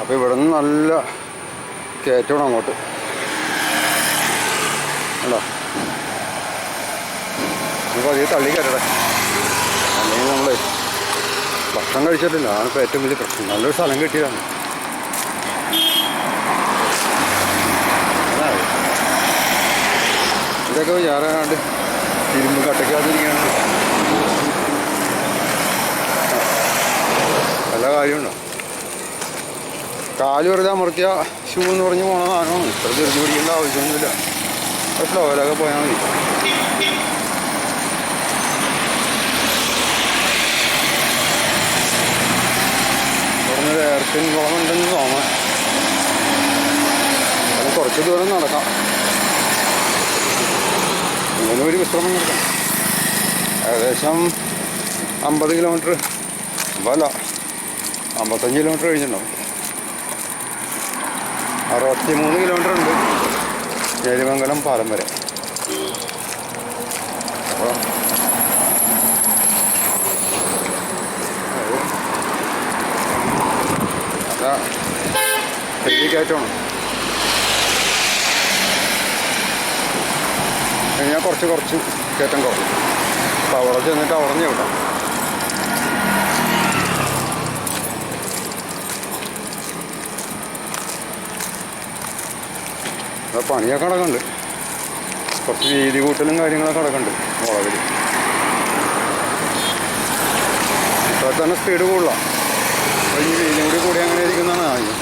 അപ്പോൾ ഇവിടെ നിന്ന് നല്ല കയറ്റണം അങ്ങോട്ട്. അല്ലോ നമുക്ക് അധികം തള്ളി കയറ്റട്ടെ. അല്ലെങ്കിൽ നമ്മൾ ഭക്ഷണം കഴിച്ചിട്ടില്ല. അതാണ് ഇപ്പോൾ ഏറ്റവും വലിയ പ്രശ്നം. നല്ലൊരു സ്ഥലം കിട്ടിയതാണ്. ഇതൊക്കെ വിചാരാണ്ട് ഇരുമ്പ് കട്ടയ്ക്കാതിരിക്കുകയാണ് നല്ല കാര്യമുണ്ടോ? കാൽ വെറുതെ അമർത്തിയ ഷൂ എന്ന് പറഞ്ഞ് പോണ സാധനമാണ്. ഇത്ര തിരിഞ്ഞു പിടിക്കേണ്ട ആവശ്യമൊന്നുമില്ല. സ്ലോയിലൊക്കെ പോയാൽ മതി. ഒരു എയർപിൻ കുളം ഉണ്ടെന്ന് തോന്നാം അത് കുറച്ച് ദൂരം നടക്കാം. അങ്ങനെ ഒരു വിശ്രമം നടക്കാം ഏകദേശം അമ്പത് കിലോമീറ്റർ അല്ല അമ്പത്തഞ്ച് കിലോമീറ്റർ കഴിഞ്ഞിട്ടുണ്ടാവും. അറുപത്തി മൂന്ന് കിലോമീറ്റർ ഉണ്ട്. ഏഴുമംഗലം പാലം വരെ. കയറ്റമാണ് കഴിഞ്ഞാൽ കുറച്ച് കുറച്ച് കയറ്റം കുറഞ്ഞു അപ്പോൾ അവിടെ ചെന്നിട്ട് അവിടെ നിന്ന് വിടാം പണിയൊക്കെ നടക്കുന്നുണ്ട് കുറച്ച് വീതി കൂട്ടലും കാര്യങ്ങളൊക്കെ നടക്കുന്നുണ്ട് മുളകിൽ ഇപ്പോൾ തന്നെ സ്പീഡ് കൂടുതലാണ് അപ്പോൾ ഈ വീതി കൂടി കൂടി അങ്ങനെ ഇരിക്കുന്നതാണ് ആദ്യം.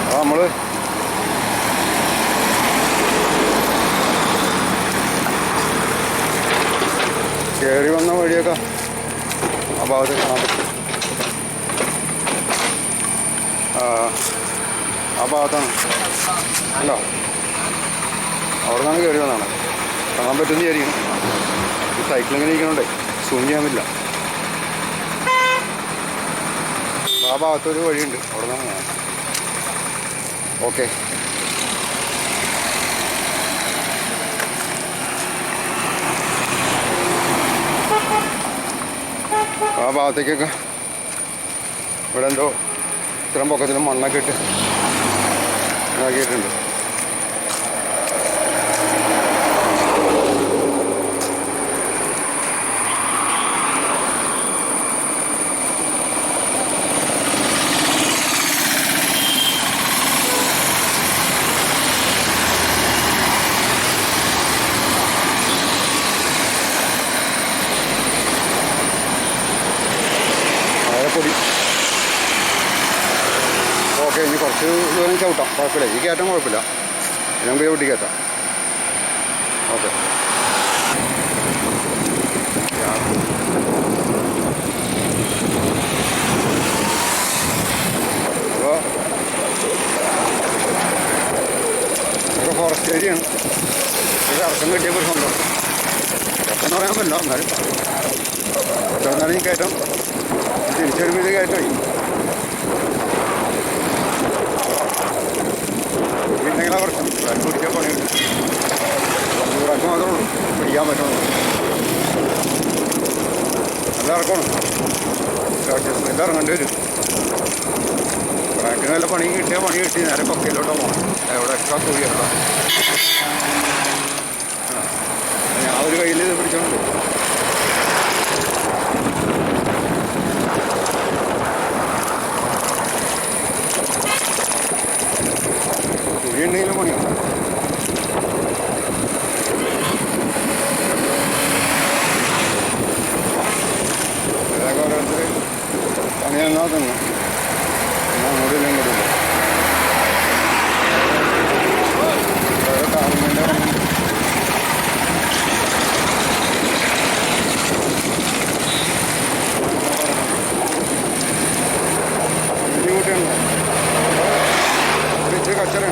അപ്പോൾ നമ്മൾ കയറി വന്ന വഴിയൊക്കെ ആ ഭാഗത്ത് കാണാൻ പറ്റും. ആ, ഭാഗത്താണ്. ഉണ്ടോ അവിടെ നിന്നാണ് കയറി വന്നതാണ് കാണാൻ പറ്റുന്ന വിചാരിക്കണം ഈ സൈക്കിൾ ഇങ്ങനെ ഇരിക്കണോണ്ടേ. സൂം ചെയ്യാൻ പറ്റില്ല. ആ ഭാഗത്തൊരു വഴിയുണ്ട്. അവിടെ നിന്നാണ് ഓക്കെ ആ ഭാഗത്തേക്കൊക്കെ ഇവിടെ എന്തോ ഇത്രയും പൊക്കത്തിലും മണ്ണൊക്കെ ഇട്ട് ഇതാക്കിയിട്ടുണ്ട്. ഇനി കുറച്ച് ദൂരം ചവിട്ടാം. കുഴപ്പമില്ല. ഈ കയറ്റം കുഴപ്പമില്ല. നമുക്ക് ചവിട്ടി കയറ്റാം. ഓക്കെ. ഫോറസ്റ്റ് ഏരിയയാണ് ഇത് ഇറക്കം കിട്ടിയപ്പോൾ സന്തോഷം എന്ന് പറയാൻ പറ്റില്ല. എന്നാലും. എന്നാലും ഈ കയറ്റം തിരിച്ചു ഇത് കയറ്റമായി പിന്നെങ്ങനെ പ്രശ്നം ബാക്ക് പിടിക്കാൻ പണിയുണ്ട് ചൂടാക്ക് മാത്രമേ ഉള്ളൂ പിടിക്കാൻ പറ്റുള്ളൂ നല്ല ഇറക്കണം അഡ്ജസ്റ്റ്മെന്റ് ഇറങ്ങേണ്ടി വരും ബാക്കിന് നല്ല പണി കിട്ടിയാൽ പണി കിട്ടി നേരെ കൊക്കയിലോട്ട് പോകണം എവിടെ എക്സ്ട്രാ കൂടി എവിടെ ഞാൻ ഒരു കയ്യിൽ ഇത് പിടിച്ചോണ്ട് കുഴി ഉണ്ടെങ്കിലും പണിയാണ് ഇതൊക്കെ ഓരോരുത്തർ പണി തന്നാ തന്നെ എന്നാൽ അങ്ങോട്ടില്ല ഇങ്ങോട്ടില്ല ഓരോ പണിയുണ്ട് ബുദ്ധിമുട്ടുണ്ട് ഇച്ചിരി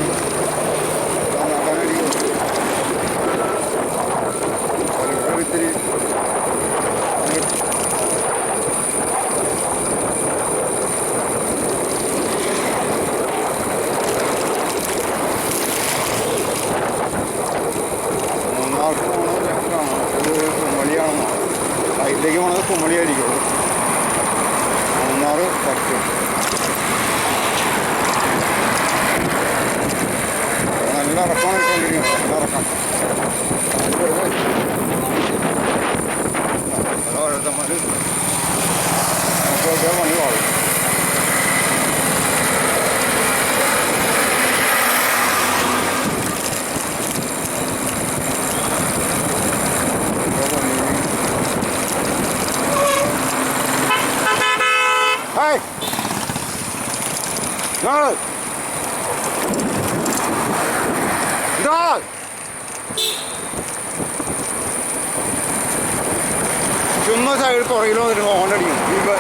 on a bunch ചുമ്മാ സൈഡ് പുറകിൽ വന്നിട്ട് ഹോൺ അടിക്കും. ഇപ്പൊ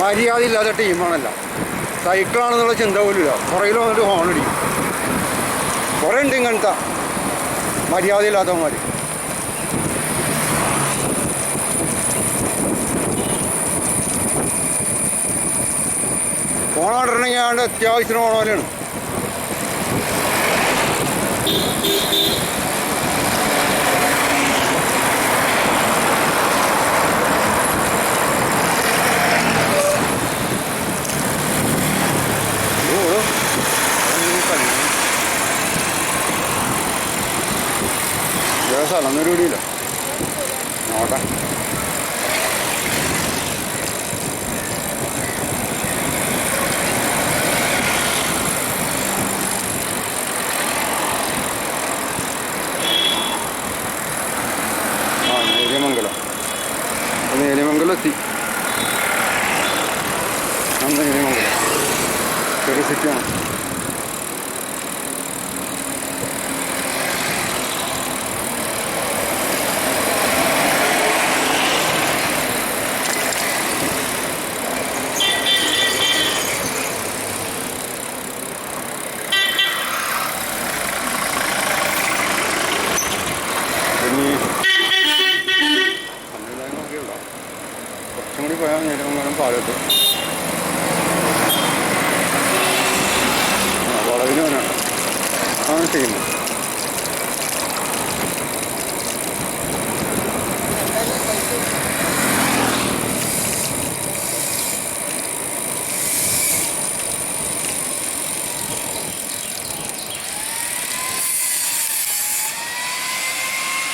മര്യാദ ഇല്ലാത്ത ടീമാണല്ല സൈക്കിളാണെന്നുള്ള ചിന്ത പോലും ഇല്ല. പുറകിൽ വന്നിട്ട് ഹോൺ അടിക്കും. കുറേ ഉണ്ട് ഇങ്ങനത്തെ. മര്യാദ ഇല്ലാത്തവന്മാർ കണ്ടിട്ടുണ്ടെങ്കിൽ ആണ്ട് അത്യാവശ്യത്തിന് പോലെയാണ് drop.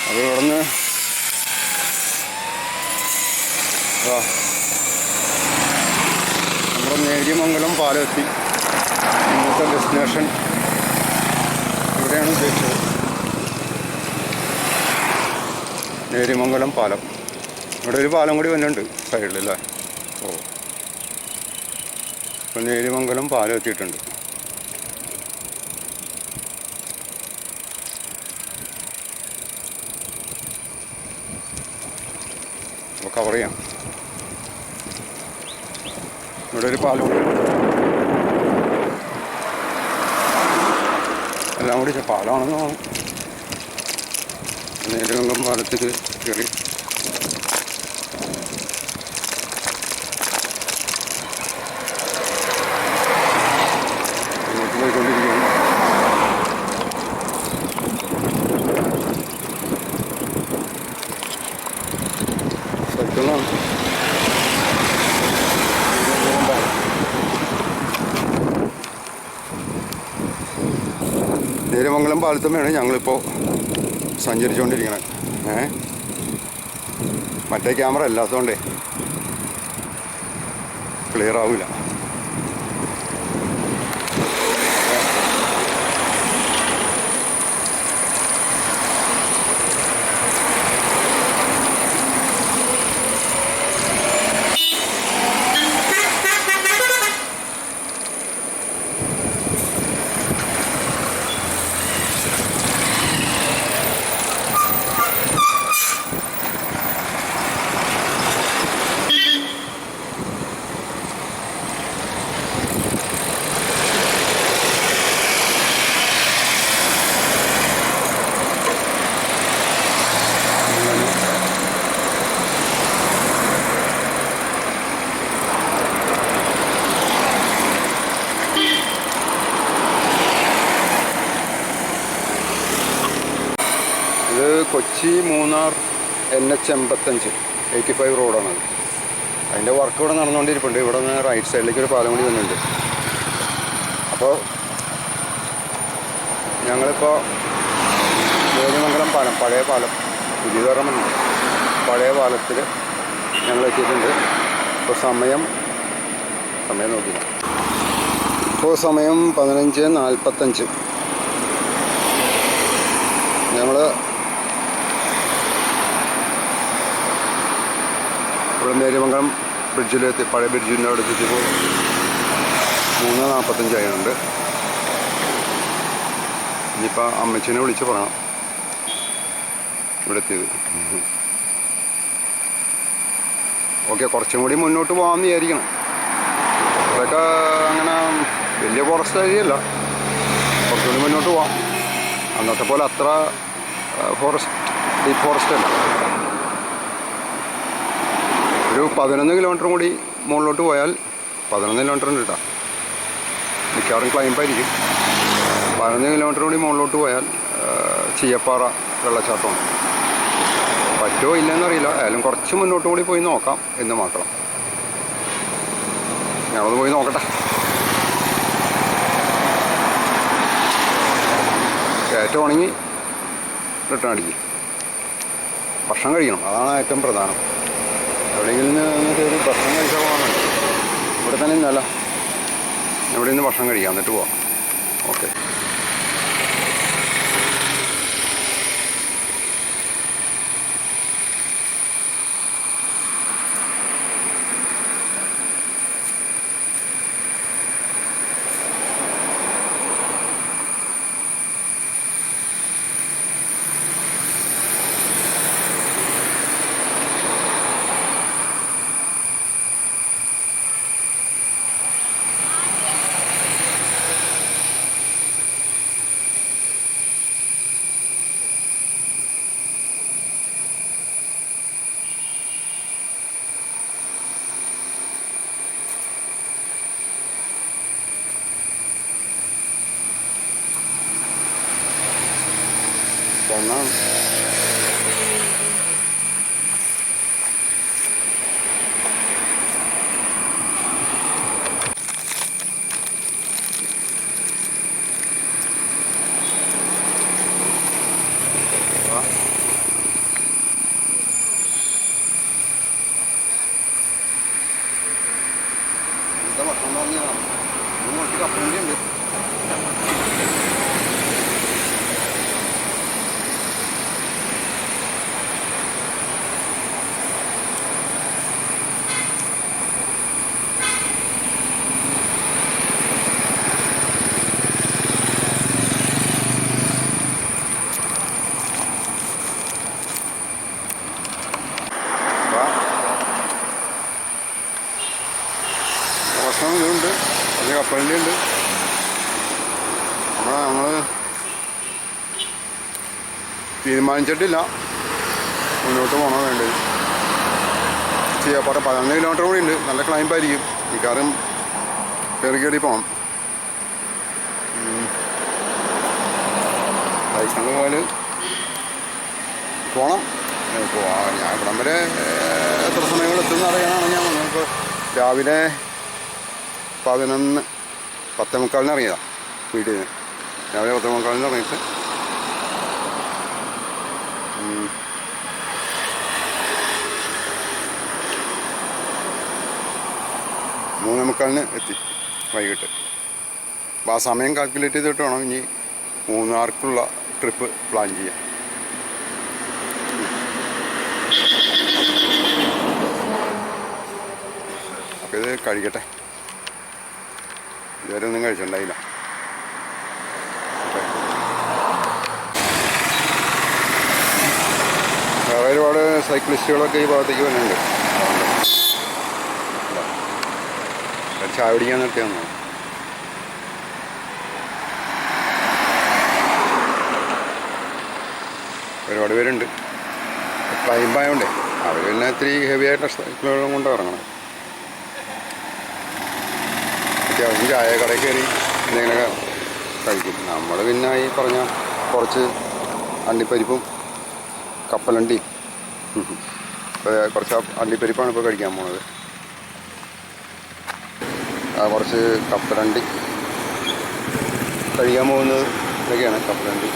അത് ആ. നമ്മുടെ നേര്യമംഗലം പാലം എത്തി ഇന്നത്തെ ഡെസ്റ്റിനേഷൻ ഇവിടെയാണ് ഉദ്ദേശിച്ചത്. നേര്യമംഗലം പാലം. ഇവിടെ ഒരു പാലം കൂടി വന്നിട്ടുണ്ട് സൈഡിൽ അല്ലേ? ഓ. അപ്പോൾ നേര്യമംഗലം പാലം എത്തിയിട്ടുണ്ട്. കവർ ചെയ്യാം ഇവിടെ ഒരു പാലം. എല്ലാം കൂടി പാലമാണെന്ന് തോന്നുന്നു നേരംഗം പാലത്തേക്ക് കയറി നേരമംഗലം പാലത്തമ്മയാണ് ഞങ്ങളിപ്പോൾ സഞ്ചരിച്ചുകൊണ്ടിരിക്കുന്നത് ഏ? മറ്റേ ക്യാമറ അല്ലാത്തതുകൊണ്ടേ ക്ലിയർ ആവില്ല എൻ എച്ച് എൺപത്തഞ്ച് എയ്റ്റി ഫൈവ് റോഡാണത് അതിന്റെ വർക്ക് ഇവിടെ നടന്നുകൊണ്ടിരിപ്പുണ്ട്. ഇവിടെ നിന്ന് റൈറ്റ് സൈഡിലേക്ക് ഒരു പാലം കൂടി വന്നിട്ടുണ്ട്. അപ്പോൾ ഞങ്ങളിപ്പോൾ ദേവിമംഗലം പാലം പഴയ പാലം പുതിയ പറഞ്ഞ പഴയ പാലത്തിൽ ഞങ്ങൾ എത്തിയിട്ടുണ്ട്. ഇപ്പോൾ സമയം സമയം നോക്കില്ല ഇപ്പോൾ സമയം പതിനഞ്ച് നാൽപ്പത്തഞ്ച് ഞങ്ങൾ ഇവിടെ നേരിമംഗലം ബ്രിഡ്ജിലെത്തി പഴയ ബ്രിഡ്ജിന്റെ അവിടെ എത്തിച്ചപ്പോൾ മൂന്ന് നാൽപ്പത്തഞ്ചായിട്ടുണ്ട് ഇനിയിപ്പോൾ അമ്മച്ചിനെ വിളിച്ച് പറയണം. ഇവിടെ എത്തിയത്. ഓക്കെ കുറച്ചും കൂടി മുന്നോട്ട് പോകാമെന്ന് വിചാരിക്കണം. അതൊക്കെ അങ്ങനെ വലിയ ഫോറസ്റ്റ് ഏരിയയല്ല. കുറച്ചുകൂടി മുന്നോട്ട് പോവാം. അന്നത്തെ പോലെ അത്ര ഫോറസ്റ്റ് ഡീപ്പ് ഫോറസ്റ്റ് അല്ല. ഒരു പതിനൊന്ന് കിലോമീറ്റർ കൂടി മുകളിലോട്ട് പോയാൽ പതിനൊന്ന് കിലോമീറ്റർ ഉണ്ട് കേട്ടോ മിക്കവാറും ക്ലൈമ്പായിരിക്കും പതിനൊന്ന് കിലോമീറ്റർ കൂടി മുകളിലോട്ട് പോയാൽ ചീയപ്പാറ വെള്ളച്ചാട്ടമാണ് പറ്റുമോ ഇല്ലെന്നറിയില്ല ഏതായാലും കുറച്ച് മുന്നോട്ട് കൂടി പോയി നോക്കാം എന്ന് മാത്രം. ഞങ്ങളത് പോയി നോക്കട്ടെ. കയറ്റം ഉണങ്ങി റിട്ടേൺ അടിക്കും. ഭക്ഷണം കഴിക്കണം. അതാണ് ഏറ്റവും പ്രധാനം. എവിടെയെങ്കിലും നിന്ന് കയറി ഭക്ഷണം കഴിച്ചാൽ പോകാൻ ഇവിടെ തന്നെ ഇന്നല്ല എവിടെ നിന്ന് ഭക്ഷണം കഴിക്കാം. എന്നിട്ട് പോവാം. ഓക്കെ. കാരണം എന്താ ഭക്ഷണം പറഞ്ഞതാണ് കുറച്ച് കപ്പലണ്ടി ഉണ്ട് വാ. ഭക്ഷണം ഇതുണ്ട് കുറച്ച് കപ്പലണ്ടി ഉണ്ട് നമ്മളെ നമ്മൾ തീരുമാനിച്ചിട്ടില്ല. മുന്നോട്ട് പോകണോ വേണ്ടത്. ചെയ്യാപ്പാറ പതിനൊന്ന് കിലോമീറ്റർ കൂടി ഉണ്ട്. നല്ല ക്ലൈമ്പായിരിക്കും മിക്കവാറും കയറി കയറി പോകണം സൈക്കിളിൽ പോലെ പോകണം പോവാ. ഞാൻ ഇവിടം വരെ എത്ര സമയങ്ങൾ എത്തുമെന്ന് അറിയാനാണ് ഞാൻ ഇപ്പോൾ രാവിലെ പതിനൊന്ന് പത്തേ മുക്കാലിന് ഇറങ്ങിയതാണ് വീട്ടിൽ നിന്ന്. രാവിലെ പത്തേ മുക്കാലിന് ഇറങ്ങിയിട്ട്. മൂന്നേ മുക്കാലിന് എത്തി വൈകിട്ട്. അപ്പോൾ ആ സമയം കാൽക്കുലേറ്റ് ചെയ്തിട്ട് വേണം ഇനി മൂന്നാർക്കുള്ള ട്രിപ്പ് പ്ലാൻ ചെയ്യാൻ. അപ്പോൾ ഇത് കഴിക്കട്ടെ ഇതുവരെ ഒന്നും കഴിച്ചിട്ടുണ്ടായില്ല. ഒരുപാട് സൈക്ലിസ്റ്റുകളൊക്കെ ഈ ഭാഗത്തേക്ക് വരുന്നുണ്ട് ചായ പിടിക്കാൻ ഒരുപാട് പേരുണ്ട്. ക്ലൈമ്പായോണ്ടേ അവർ പിന്നെ ഇത്തിരി ഹെവി ആയിട്ട് ഇറങ്ങണം. അത്യാവശ്യം ചായ കടയിൽ കയറി എന്തെങ്കിലുമൊക്കെ കഴിക്കും നമ്മൾ പിന്നെ ഈ പറഞ്ഞ കുറച്ച് അണ്ടിപ്പരിപ്പും കപ്പലണ്ടിയും കുറച്ച് അണ്ടിപ്പരിപ്പാണ് ഇപ്പോൾ കഴിക്കാൻ പോണത്. കുറച്ച് കപ്പലണ്ടി കഴിക്കാൻ പോകുന്നത് ഇതൊക്കെയാണ് കപ്പലണ്ടി.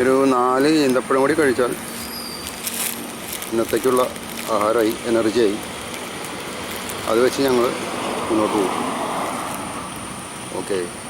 ഒരു നാല് ഈന്തപ്പഴം കൂടി കഴിച്ചാൽ ഇന്നത്തേക്കുള്ള ആഹാരമായി എനർജിയായി. അത് വെച്ച് ഞങ്ങൾ മുന്നോട്ട് പോകും. ഓക്കെ.